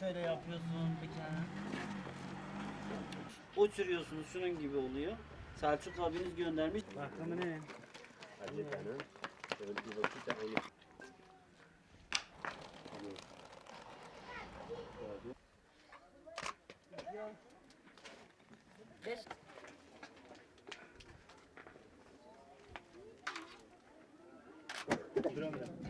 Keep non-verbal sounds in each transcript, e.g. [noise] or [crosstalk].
Şöyle yapıyorsun bir tane. Uçuruyorsunuz şunun gibi oluyor. Selçuk abiniz göndermiş. Bakımı ne? No. Aramaya gerek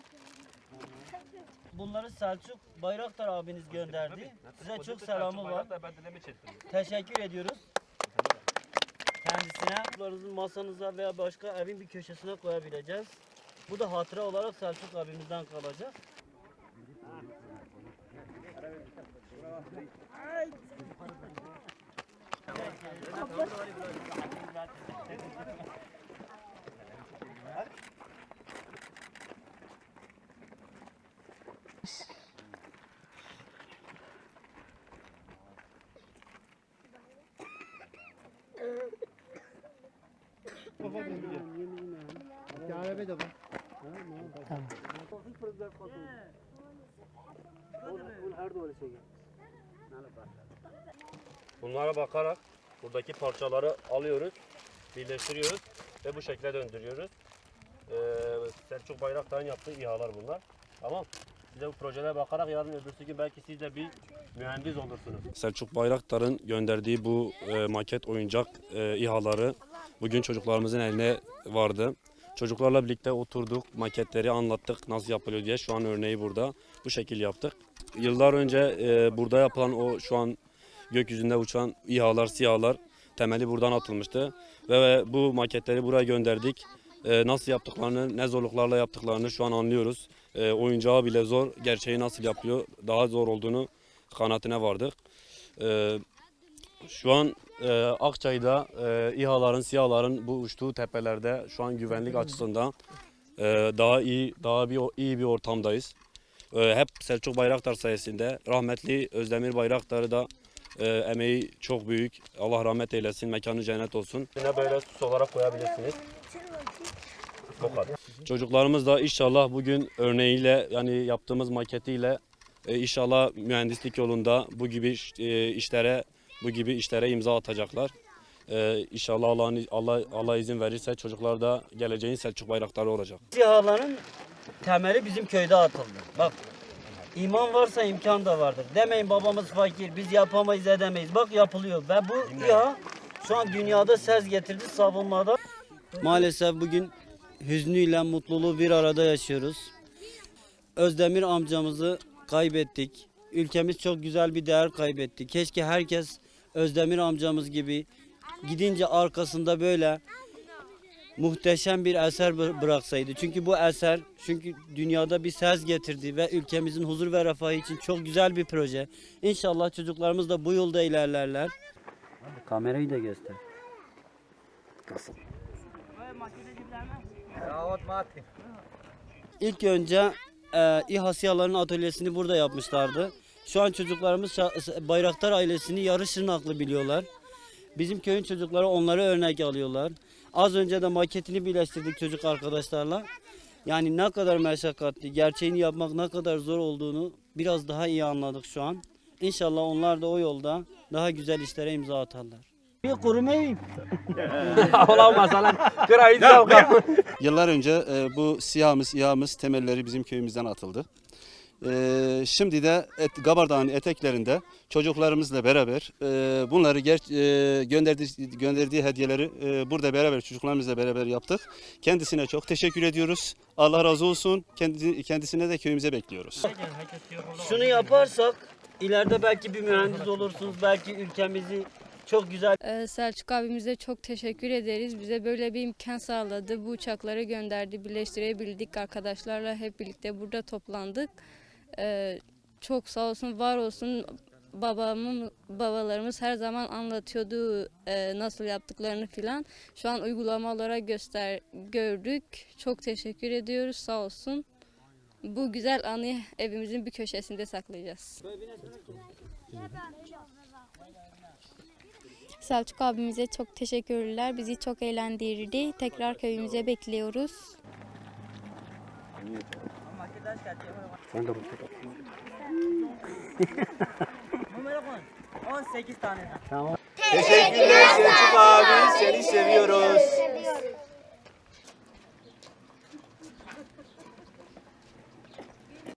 Bunları Selçuk Bayraktar abiniz gönderdi. Size çok selamı var. Teşekkür ediyoruz. Kendisine bunlarınızı masanıza veya başka evin bir köşesine koyabileceğiz. Bu da hatıra olarak Selçuk abimizden kalacak. Bunlara bakarak buradaki parçaları alıyoruz, birleştiriyoruz ve bu şekilde döndürüyoruz. Ee, Selçuk Bayraktar'ın yaptığı İHA'lar bunlar. Tamam. Size bu projelere bakarak yarın öbürsü gün belki siz de bir mühendis olursunuz. Selçuk Bayraktar'ın gönderdiği bu e, maket oyuncak e, İHA'ları bugün çocuklarımızın eline vardı. Çocuklarla birlikte oturduk, maketleri anlattık nasıl yapılıyor diye. Şu an örneği burada. Bu şekil yaptık. Yıllar önce e, burada yapılan o şu an gökyüzünde uçan İHA'lar, SİHA'lar temeli buradan atılmıştı. Ve bu maketleri buraya gönderdik. E, nasıl yaptıklarını, ne zorluklarla yaptıklarını şu an anlıyoruz. E, oyuncağı bile zor, gerçeği nasıl yapıyor, daha zor olduğunu kanaatine vardık. E, şu an e, Akçay'da e, İHA'ların, SİHA'ların bu uçtuğu tepelerde şu an güvenlik açısından e, daha iyi, daha bir iyi bir ortamdayız. E, hep Selçuk Bayraktar sayesinde rahmetli Özdemir Bayraktar'ı da e, emeği çok büyük. Allah rahmet eylesin, mekanı cennet olsun. Yine böyle süs olarak koyabilirsiniz. Çocuklarımız da inşallah bugün örneğiyle yani yaptığımız maketiyle e, inşallah mühendislik yolunda bu gibi e, işlere bu gibi işlere imza atacaklar. E, inşallah Allah'ın Allah Allah izin verirse çocuklar da geleceğin Selçuk Bayraktarı olacak. SİHA'ların temeli bizim köyde atıldı. Bak iman varsa imkan da vardır. Demeyin babamız fakir biz yapamayız edemeyiz. Bak yapılıyor ve bu İHA şu an dünyada ses getirdi savunmada. Maalesef bugün hüznüyle mutluluğu bir arada yaşıyoruz. Özdemir amcamızı kaybettik. Ülkemiz çok güzel bir değer kaybetti. Keşke herkes Özdemir amcamız gibi gidince arkasında böyle muhteşem bir eser bı- bıraksaydı. Çünkü bu eser çünkü dünyada bir ses getirdi ve ülkemizin huzur ve refahı için çok güzel bir proje. İnşallah çocuklarımız da bu yolda ilerlerler. Kamerayı da göster. Nasıl? İlk önce e, İHA atölyesini burada yapmışlardı. Şu an çocuklarımız Bayraktar ailesini yarı Şırnaklı biliyorlar. Bizim köyün çocukları onları örnek alıyorlar. Az önce de maketini birleştirdik çocuk arkadaşlarla. Yani ne kadar meşakkatli, gerçeğini yapmak ne kadar zor olduğunu biraz daha iyi anladık şu an. İnşallah onlar da o yolda daha güzel işlere imza atarlar. Bir kurumayayım. [laughs] [laughs] Yıllar önce e, bu siyahımız, İHA'mız temelleri bizim köyümüzden atıldı. E, şimdi de et, Gabar Dağı'nın eteklerinde çocuklarımızla beraber e, bunları ger- e, gönderdiği, gönderdiği hediyeleri e, burada beraber çocuklarımızla beraber yaptık. Kendisine çok teşekkür ediyoruz. Allah razı olsun. Kendi, kendisine de köyümüze bekliyoruz. Şunu yaparsak ileride belki bir mühendis olursunuz. Belki ülkemizi çok güzel Ee, Selçuk abimize çok teşekkür ederiz. Bize böyle bir imkan sağladı. Bu uçakları gönderdi. Birleştirebildik arkadaşlarla hep birlikte burada toplandık. Ee, çok sağ olsun, var olsun. babamın babalarımız her zaman anlatıyordu e, nasıl yaptıklarını filan. Şu an uygulama olarak göster gördük. Çok teşekkür ediyoruz sağ olsun. Bu güzel anıyı evimizin bir köşesinde saklayacağız. Selçuk abimize çok teşekkürler. Bizi çok eğlendirdi. Tekrar köyümüze bekliyoruz. [laughs] Teşekkürler Selçuk abi. Seni. Seviyoruz.